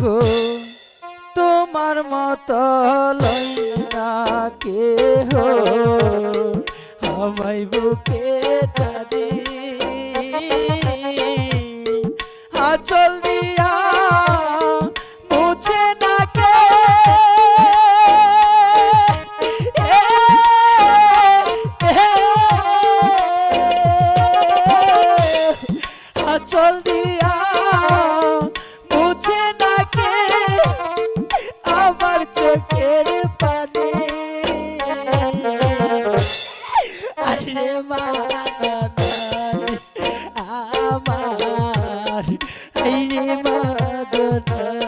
গো তোমার মত লইনা কে হো আমায় বুকে টানি। আচল madana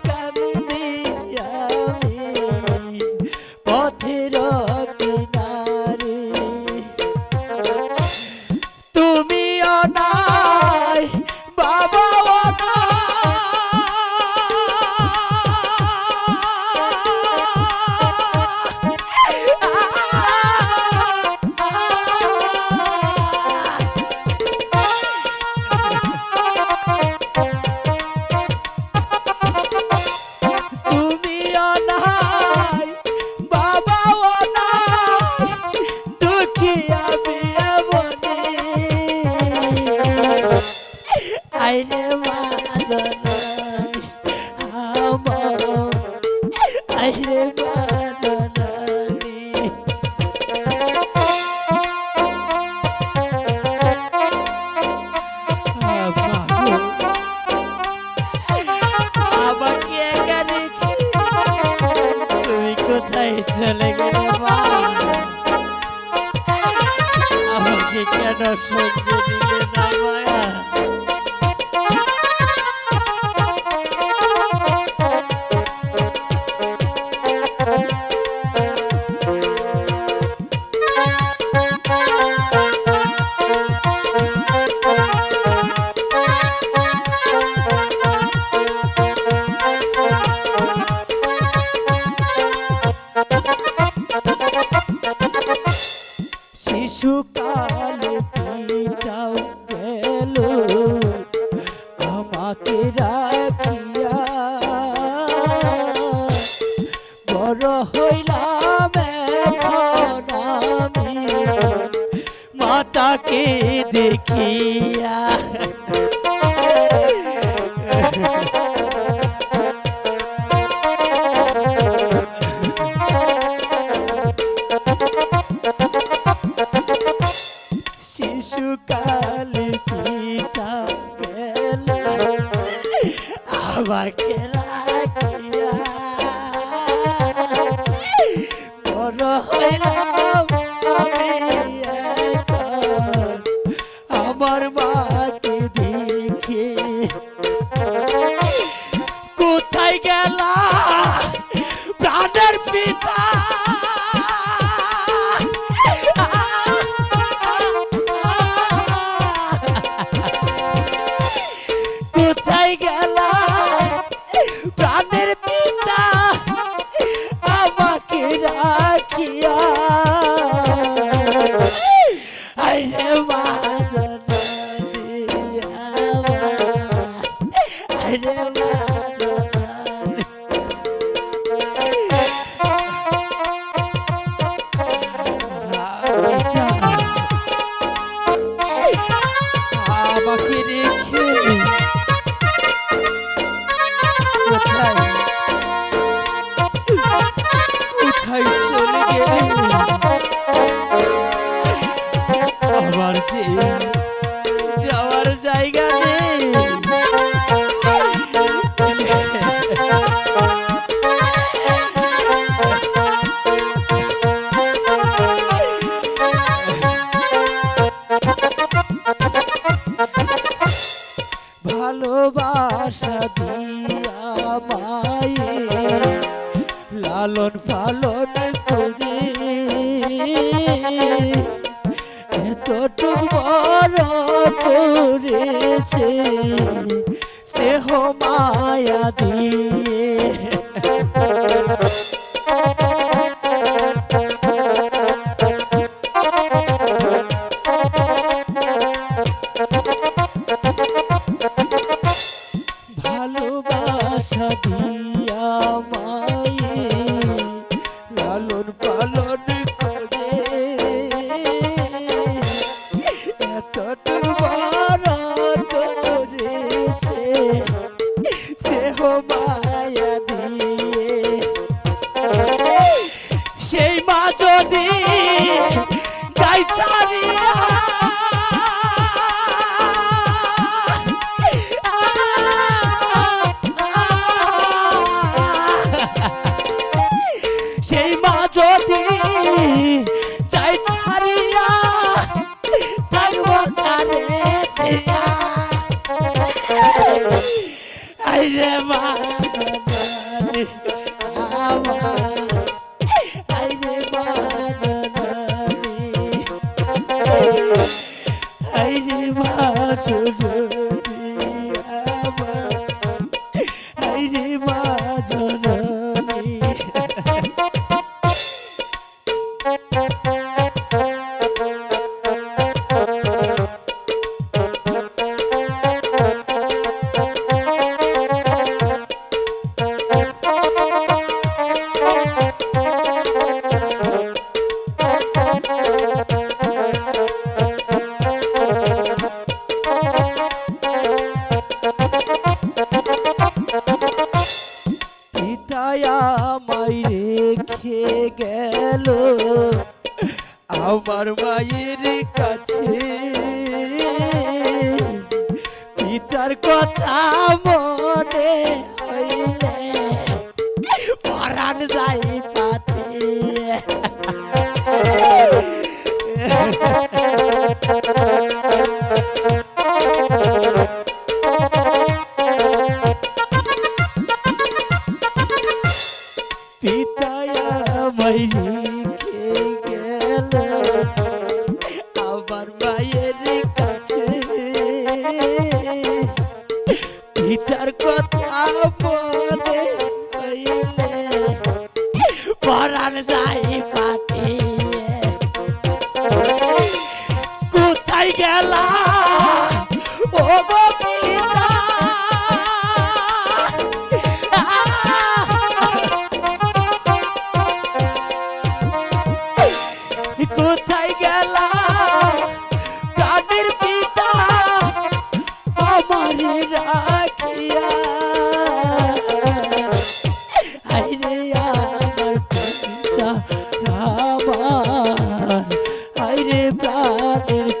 মনটা সহ্য দিলে না মায়া 啊！জীবন পালন করি। এতটুক বড় করেছে স্নেহ মায়া দিয়ে। to do. তার কথা মনে হইলে পরাণ যাই পাতে। পিতায় মহিলা কে গেলা baby.